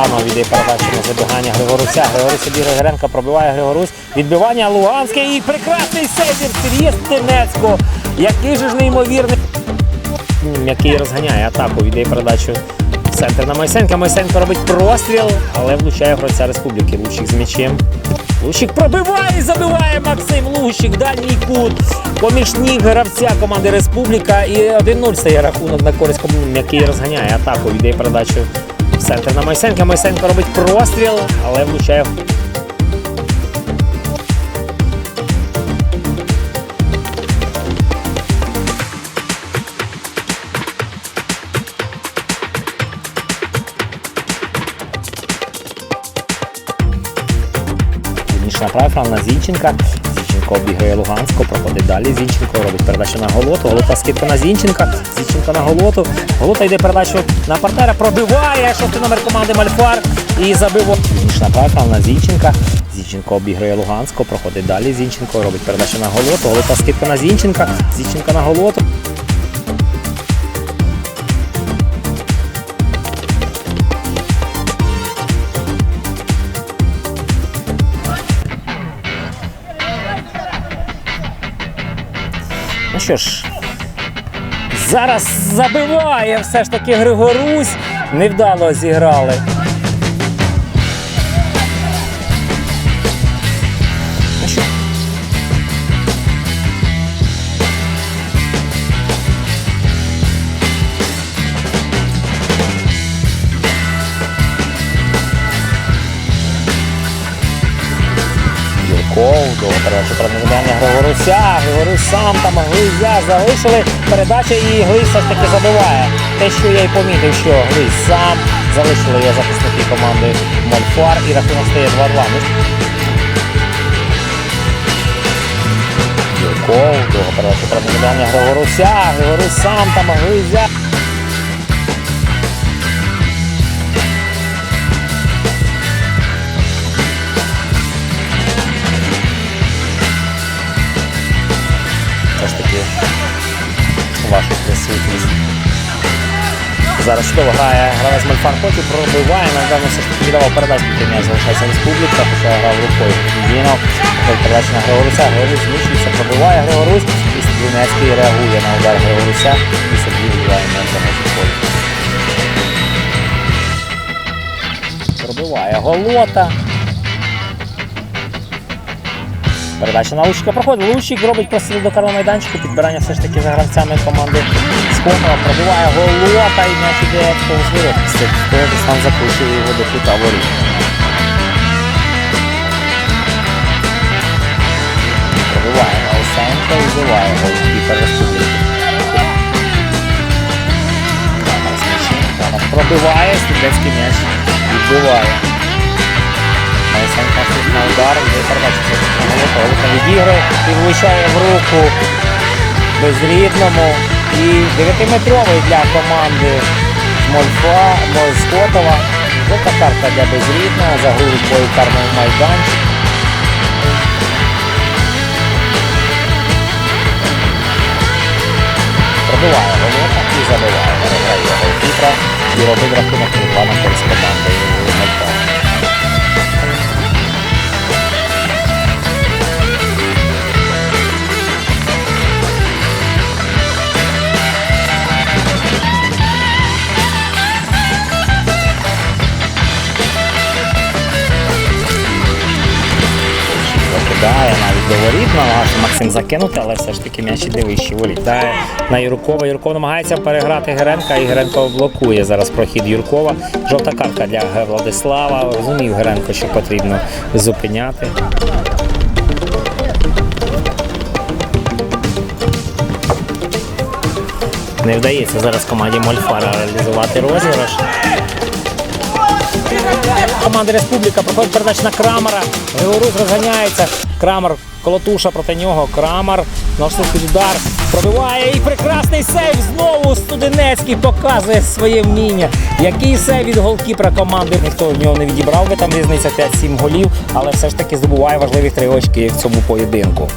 віддає передачу на забігання Григоруся. Григорусь обіграє Гренка, пробиває Григорусь. Відбивання Луганське і прекрасний сейвір Сергія Стенецького. Який же ж неймовірний. М, Який розганяє атаку, віддає передачу в центр на Майсенка. Майсенко робить простріл, але влучає гравця республіки. Лущик з м'ячем. Лущик пробиває і забиває Максим Лущик, дальній кут. Помічник гравця команди Республіка. І 1-0 стає рахунок на користь команди, який розганяє атаку. Віддає передачу в центр на Майсенка. Майсенко робить простріл, але влучає. Північ направив на Зінченка. Зінченко обіграє Луганську, проходить далі. Зінченко робить передачу на Голоту. Голота скидка на Зінченка. Зінченко на Голоту. Голота йде передачу на партнера, пробиває шостий номер команди Мальфар і забив. Північ атака на Зінченка. Зінченко обіграє Луганську, проходить далі. Зінченко робить передачу на Голоту. Голота скидка на Зінченка. Зінченка на Голоту. Що ж, зараз забиває все ж таки Григорусь. Невдало зіграли. Ну що? Довго передача промовляння Григоруся. Григорусь сам там Глизя залишили. Передача і Глизь все ж таки забиває. Те, що я й помітив, що Глизь сам залишили його захисники команди Мольфар і рахунок стає 2-2. Ну, Юрков, довго передача промовляння Григоруся. Григорусь сам там Глизя. Вашу. Зараз чудово грає гравець Мальфар Потів, пробиває, напевно, все ж таки віддавав передачу, поки залишається республіка, хоча грав рукою Дінов. Передача на Григоруся, Григорусь зміщується, пробиває Григорусь, і Стрілецький реагує на удар Григоруся, і Сергій вбиває м'яч за межі. Пробиває Голота. Передача на Лущика проходить. Лущик робить простріл до карного майданчику. Підбирання все ж таки за гравцями команди Скомова. Пробиває голота і м'яч іде повз. Хто сам закручує його до кута воріт. Пробиває на Осенко і збиває голкіпер. Камер Пробиває, студентський м'яч відбиває. На удар, і передача. Голота відіграє і влучає в руку безрідному. І 9-метровий для команди Мольфа, Мольскотова. Жовта картка для безрідного за гру рукою карного майданчик. Пробиває Голота і забиває. Переграє голкіпера і робить рахунок 2 на Закидає навіть до воріт, намагався Максим закинути, але все ж таки м'яч іде вище воріт. На Юркова. Юрков намагається переграти Геренка, і Геренко блокує зараз прохід Юркова. Жовта картка для Владислава. Розумів Геренко, що потрібно зупиняти. Не вдається зараз команді Мольфара реалізувати розіграш. Команда Республіка проходить передач на Крамера. Григорус розганяється. Крамер колотуша проти нього. Крамер наступний удар. Пробиває і прекрасний сейв. Знову Студенецький показує своє вміння. Який сейв від голкіпера команди. Ніхто в нього не відібрав би там різниця 5-7 голів, але все ж таки здобуває важливі три очки в цьому поєдинку.